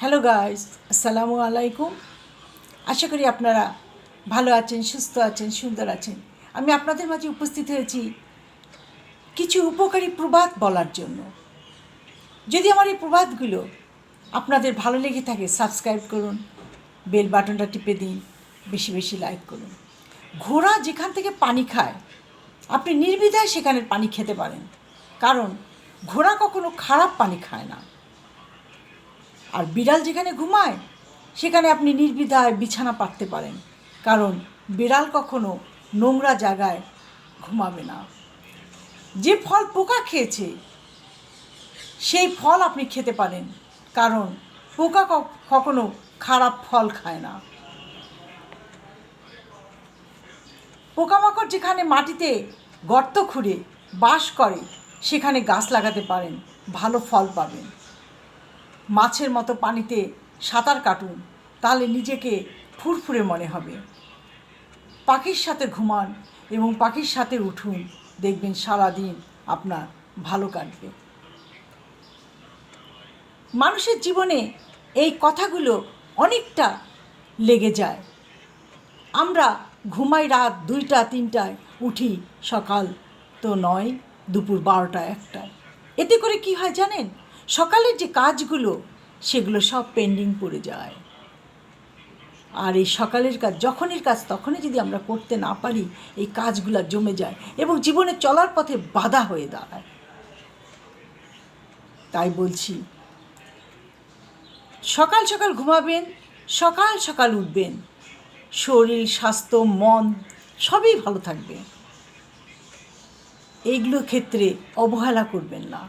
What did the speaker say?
Hello guys আসসালামু আলাইকুম আশা করি আপনারা ভালো আছেন, সুস্থ আছেন, সুন্দর আছেন। আমি আপনাদের মাঝে উপস্থিত হয়েছি কিছু উপকারী প্রবাদ বলার জন্য। যদি আমার এই প্রবাদগুলো আপনাদের ভালো লেগে থাকে সাবস্ক্রাইব করুন বেল বাটনটা টিপে দিন, বেশি বেশি লাইক করুন। ঘোড়া যেখান থেকে পানি খায়, আপনি নির্বিধায় সেখানের পানি খেতে পারেন। কারণ ঘোড়া কখনো খারাপ পানি খায় না। আর বিড়াল যেখানে ঘুমায়, সেখানে আপনি নির্বিধায় বিছানা পাততে পারেন। কারণ বিড়াল কখনো নোংরা জায়গায় ঘুমাবে না। যে ফল পোকা খেয়েছে, সেই ফল আপনি খেতে পারেন। কারণ পোকা কখনো খারাপ ফল খায় না। পোকামাকড় যেখানে মাটিতে গর্ত খুঁড়ে বাস করে, সেখানে গাছ লাগাতে পারেন, ভালো ফল পাবেন। মাছের মতো পানিতে সাঁতার কাটুন, তাহলে নিজেকে ফুরফুরে মনে হবে। পাখির সাথে ঘুমান এবং পাখির সাথে উঠুন, দেখবেন সারাদিন আপনার ভালো কাটবে। মানুষের জীবনে এই কথাগুলো অনেকটা লেগে যায়। আমরা ঘুমাই রাত দুইটা, তিনটায়, উঠি সকাল তো নয়, দুপুর বারোটা, একটায়। এতে করে কি হয় জানেন? সকালের যে কাজগুলো, সেগুলো সব পেন্ডিং পড়ে যায়। আর এই সকালের কাজ, যখনের কাজ, তখনই যদি আমরা করতে না পারি, এই কাজগুলো জমে যায় এবং জীবনে চলার পথে বাধা হয়ে দাঁড়ায়। তাই বলছি, সকাল সকাল ঘুমাবেন, সকাল সকাল উঠবেন, শরীর, স্বাস্থ্য, মন, সবই ভালো থাকবে। এইগুলো ক্ষেত্রে অবহেলা করবেন না।